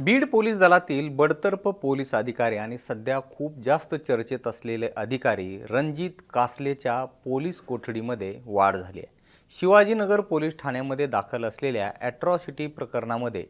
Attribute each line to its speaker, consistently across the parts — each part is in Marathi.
Speaker 1: बीड पोलीस दलातील बडतर्फ पोलीस अधिकारी आणि सध्या खूप जास्त चर्चेत असलेले अधिकारी रणजित कासलेच्या पोलीस कोठडीमध्ये वाढ झाली आहे. शिवाजीनगर पोलीस ठाण्यामध्ये दाखल असलेल्या ॲट्रॉसिटी प्रकरणामध्ये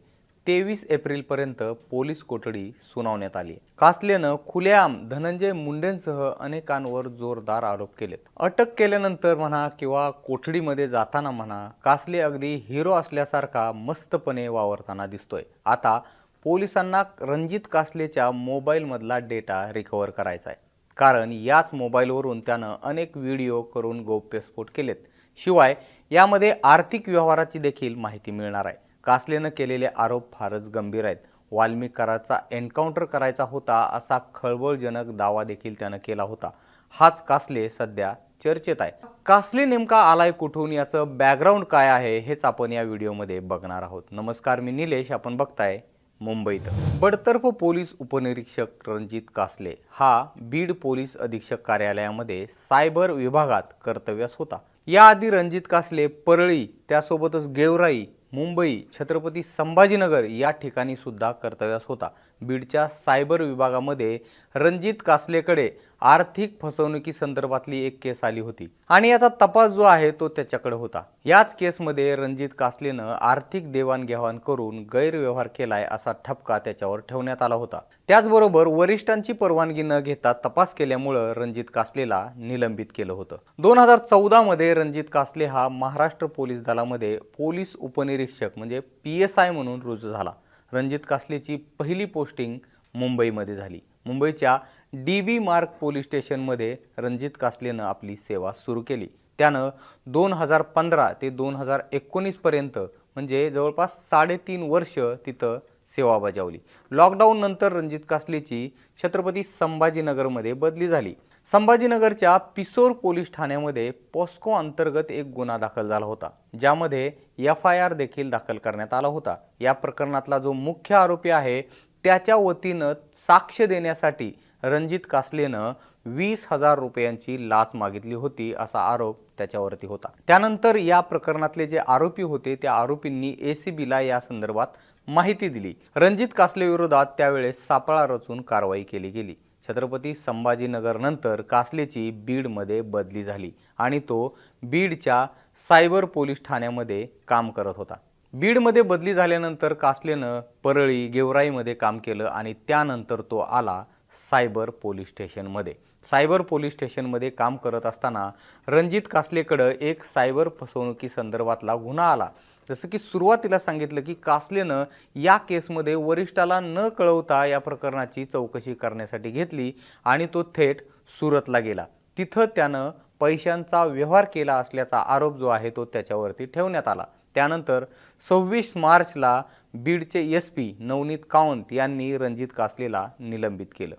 Speaker 1: तेवीस एप्रिलपर्यंत पोलीस कोठडी सुनावण्यात आली कासलेनं खुलेआम धनंजय मुंडेंसह अनेकांवर जोरदार आरोप केलेत. अटक केल्यानंतर म्हणा किंवा कोठडीमध्ये जाताना म्हणा कासले अगदी हिरो असल्यासारखा मस्तपणे वावरताना दिसतोय. आता पोलिसांना रणजित कासलेच्या मोबाईलमधला डेटा रिकवर करायचा आहे कारण याच मोबाईलवरून त्यानं अनेक व्हिडिओ करून गौप्यस्फोट केलेत. शिवाय यामध्ये आर्थिक व्यवहाराची देखील माहिती मिळणार आहे कासलेनं केलेले आरोप फारच गंभीर आहेत. वाल्मिक कराचा एन्काउंटर करायचा होता असा खळबळजनक दावा देखील त्यानं केला होता. हाच कासले सध्या चर्चेत आहे कासले नेमका आलाय कुठून? याचं बॅकग्राऊंड काय आहे हेच आपण या व्हिडिओमध्ये बघणार आहोत. नमस्कार मी निलेश. आपण बघताय मुंबईत. बडतर्फ पोलीस उपनिरीक्षक रणजित कासले हा बीड पोलीस अधीक्षक कार्यालयामध्ये सायबर विभागात कर्तव्यास होता. याआधी रणजित कासले परळी त्यासोबतच गेवराई मुंबई छत्रपती संभाजीनगर या ठिकाणी सुद्धा कर्तव्यास होता. बीडच्या सायबर विभागामध्ये रणजित कासलेकडे आर्थिक फसवणुकी संदर्भातली एक केस आली होती. आणि याचा तपास जो आहे तो त्याच्याकडे होता. याच केसमध्ये रणजित कासलेनं आर्थिक देवाणघेवाण करून गैरव्यवहार केलाय असा ठपका त्याच्यावर ठेवण्यात आला होता. त्याचबरोबर वरिष्ठांची परवानगी न घेता तपास केल्यामुळं रणजित कासलेला निलंबित केलं होतं. दोन हजार चौदामध्ये रणजित कासले हा महाराष्ट्र पोलीस दलामध्ये पोलीस उपनिरीक्षक म्हणजे पी एस आय म्हणून रुजू झाला. रणजित कासलेची पहिली पोस्टिंग मुंबईमध्ये झाली. मुंबईच्या डी बी मार्ग पोलीस स्टेशनमध्ये रणजित कासलेनं आपली सेवा सुरू केली. त्यानं दोन हजार पंधरा ते दोन हजार एकोणीसपर्यंत म्हणजे जवळपास साडेतीन वर्ष तिथं सेवा बजावली. लॉकडाऊननंतर रणजित कासलेची छत्रपती संभाजीनगरमध्ये बदली झाली. संभाजीनगरच्या पिसोर पोलीस ठाण्यामध्ये पॉस्को अंतर्गत एक गुन्हा दाखल झाला होता ज्यामध्ये एफ आय आर देखील दाखल करण्यात आला होता. या प्रकरणातला जो मुख्य आरोपी आहे त्याच्या वतीनं साक्ष देण्यासाठी रणजित कासलेनं वीस हजार रुपयांची लाच मागितली होती असा आरोप त्याच्यावरती होता. त्यानंतर या प्रकरणातले जे आरोपी होते त्या आरोपींनी ए सी बीला या संदर्भात माहिती दिली. रणजित कासले विरोधात त्यावेळेस सापळा रचून कारवाई केली गेली. छत्रपती संभाजीनगरनंतर कासलेची बीडमध्ये बदली झाली आणि तो बीडच्या सायबर पोलीस ठाण्यामध्ये काम करत होता. बीडमध्ये बदली झाल्यानंतर कासलेनं परळी गेवराईमध्ये काम केलं आणि त्यानंतर तो आला सायबर पोलीस स्टेशनमध्ये. सायबर पोलीस स्टेशनमध्ये काम करत असताना रणजित कासलेकडं एक सायबर फसवणुकी संदर्भातला गुन्हा आला. जसं की सुरुवातीला सांगितलं की कासलेनं या केसमध्ये वरिष्ठाला न कळवता या प्रकरणाची चौकशी करण्यासाठी घेतली आणि तो थेट सुरतला गेला. तिथं त्यानं पैशांचा व्यवहार केला असल्याचा आरोप जो आहे तो त्याच्यावरती ठेवण्यात आला. त्यानंतर सव्वीस मार्चला बीडचे एस पी नवनीत कावंत यांनी रणजित कासलेला निलंबित केलं.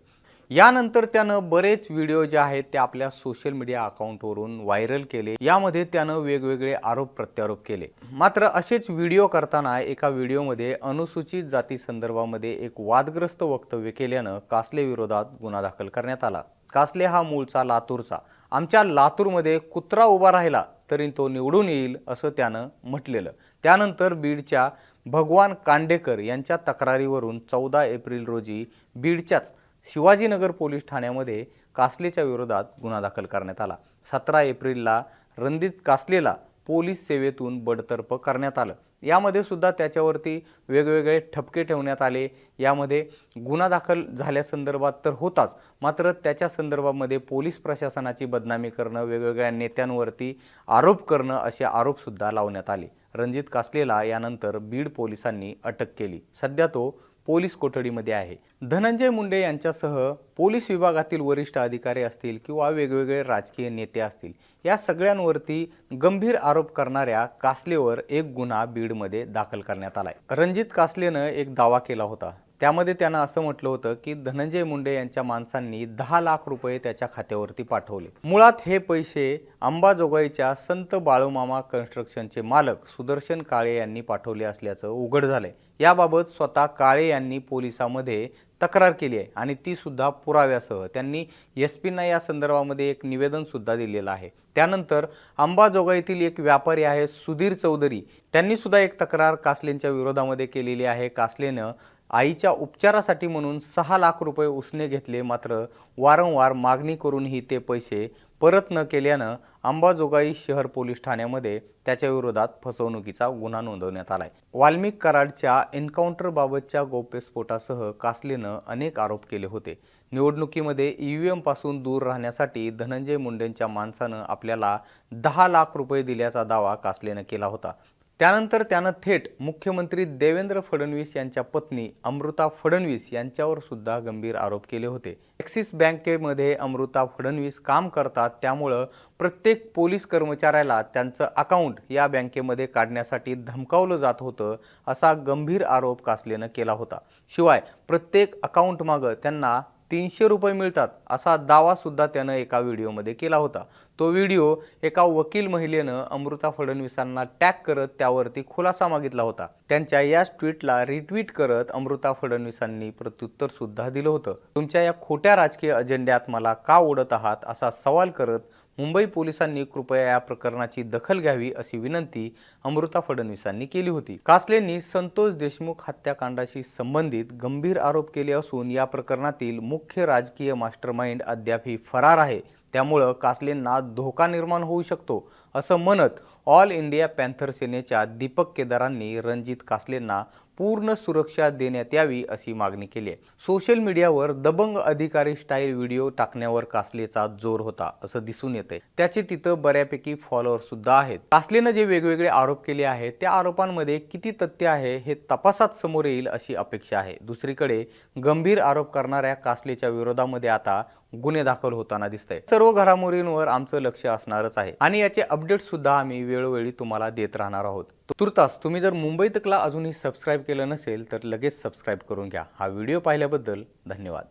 Speaker 1: यानंतर त्यानं बरेच व्हिडिओ जे आहेत ते आपल्या सोशल मीडिया अकाउंटवरून व्हायरल केले. यामध्ये त्यानं वेगवेगळे आरोप प्रत्यारोप केले. मात्र असेच व्हिडिओ करताना एका व्हिडिओमध्ये अनुसूचित जाती संदर्भामध्ये एक वादग्रस्त वक्तव्य केल्यानं कासले विरोधात गुन्हा दाखल करण्यात आला. कासले हा मूळचा लातूरचा. आमच्या लातूरमध्ये कुत्रा उभा राहिला तरी तो निवडून येईल असं त्यानं म्हटलेलं. त्यानंतर बीडच्या भगवान कांडेकर यांच्या तक्रारीवरून चौदा एप्रिल रोजी बीडच्याच शिवाजीनगर पोलीस ठाण्यामध्ये कासलेच्या विरोधात गुन्हा दाखल करण्यात आला. सतरा एप्रिलला रणजित कासलेला पोलीस सेवेतून बडतर्फ करण्यात आलं. यामध्ये सुद्धा त्याच्यावरती वेगवेगळे ठपके ठेवण्यात आले. यामध्ये गुन्हा दाखल झाल्यासंदर्भात तर होताच मात्र त्याच्या संदर्भामध्ये पोलीस प्रशासनाची बदनामी करणं वेगवेगळ्या नेत्यांवरती आरोप करणं असे आरोपसुद्धा लावण्यात आले. रणजित कासलेला यानंतर बीड पोलिसांनी अटक केली. सध्या तो पोलीस कोठडीमध्ये आहे. धनंजय मुंडे यांच्यासह पोलीस विभागातील वरिष्ठ अधिकारी असतील किंवा वेगवेगळे राजकीय नेते असतील या सगळ्यांवरती गंभीर आरोप करणाऱ्या कासलेवर एक गुन्हा बीडमध्ये दाखल करण्यात आलाय. रणजित कासलेनं एक दावा केला होता. त्यामध्ये त्यानं असं म्हटलं होतं की धनंजय मुंडे यांच्या माणसांनी दहा लाख रुपये त्याच्या खात्यावरती पाठवले. मुळात हे पैसे अंबाजोगाईच्या संत बाळूमामा कन्स्ट्रक्शनचे मालक सुदर्शन काळे यांनी पाठवले असल्याचं उघड झालंय. याबाबत स्वतः काळे यांनी पोलिसामध्ये तक्रार केली आहे आणि ती सुद्धा पुराव्यासह. त्यांनी एस पींना या संदर्भामध्ये एक निवेदन सुद्धा दिलेलं आहे. त्यानंतर अंबाजोगाईतील एक व्यापारी आहे सुधीर चौधरी. त्यांनी सुद्धा एक तक्रार कासलेंच्या विरोधामध्ये केलेली आहे. कासलेनं आईच्या उपचारासाठी म्हणून सहा लाख रुपये उसने घेतले मात्र वारंवार मागणी करूनही ते पैसे परत न केल्यानं अंबाजोगाई शहर पोलीस ठाण्यामध्ये त्याच्या विरोधात फसवणुकीचा गुन्हा नोंदवण्यात आलाय. वाल्मिक कराडच्या एन्काउंटरबाबतच्या गौप्यस्फोटासह कासलेनं अनेक आरोप केले होते. निवडणुकीमध्ये ई व्ही एमपासून दूर राहण्यासाठी धनंजय मुंडेंच्या माणसानं आपल्याला दहा लाख रुपये दिल्याचा दावा कासलेनं केला होता. त्यानंतर त्यानं थेट मुख्यमंत्री देवेंद्र फडणवीस यांच्या पत्नी अमृता फडणवीस यांच्यावर सुद्धा गंभीर आरोप केले होते. ॲक्सिस बँकेमध्ये अमृता फडणवीस काम करतात त्यामुळं प्रत्येक पोलीस कर्मचाऱ्याला त्यांचं अकाउंट या बँकेमध्ये काढण्यासाठी धमकावलं जात होतं असा गंभीर आरोप कासलेनं केला होता. शिवाय प्रत्येक अकाउंटमागं त्यांना तीनशे रुपये मिळतात असा दावासुद्धा त्यानं एका व्हिडिओमध्ये केला होता. तो व्हिडिओ एका वकील महिलेनं अमृता फडणवीसांना टॅग करत त्यावरती खुलासा मागितला होता. त्यांच्या याच ट्विटला रिट्विट करत अमृता फडणवीसांनी प्रत्युत्तर सुद्धा दिलं होतं. तुमच्या या खोट्या राजकीय अजेंड्यात मला का ओढत आहात? असा सवाल करत मुंबई पोलिसांनी कृपया या प्रकरणाची दखल घ्यावी अशी विनंती अमृता फडणवीसांनी केली होती. कासलेंनी संतोष देशमुख हत्याकांडाशी संबंधित गंभीर आरोप केले असून या प्रकरणातील मुख्य राजकीय मास्टरमाइंड अद्यापही फरार आहे. त्यामुळं कासलेंना धोका निर्माण होऊ शकतो असं म्हणत ऑल इंडिया पॅन्थर सेनेच्या दीपक केदारांनी रणजित कासलेंना पूर्ण सुरक्षा देण्यात यावी अशी मागणी केली आहे. सोशल मीडियावर दबंग अधिकारी स्टाईल व्हिडिओ टाकण्यावर कासलेचा जोर होता असं दिसून येते त्याचे तिथं बऱ्यापैकी फॉलोअर सुद्धा आहेत. कासलेनं जे वेगवेगळे आरोप केले आहेत त्या आरोपांमध्ये किती तथ्य आहे हे तपासात समोर येईल अशी अपेक्षा आहे. दुसरीकडे गंभीर आरोप करणाऱ्या कासलेच्या विरोधामध्ये आता गुन्हे दाखल होताना दिसत आहे सर्व घडामोडींवर आमचं लक्ष असणारच आहे आणि याचे अपडेट सुद्धा आम्ही वेळोवेळी तुम्हाला देत राहणार आहोत. तुर्तास तुम्ही जर मुंबई तकला अजूनही सबस्क्राईब केलं नसेल तर लगेच सबस्क्राईब करून घ्या. हा व्हिडिओ पाहिल्याबद्दल धन्यवाद.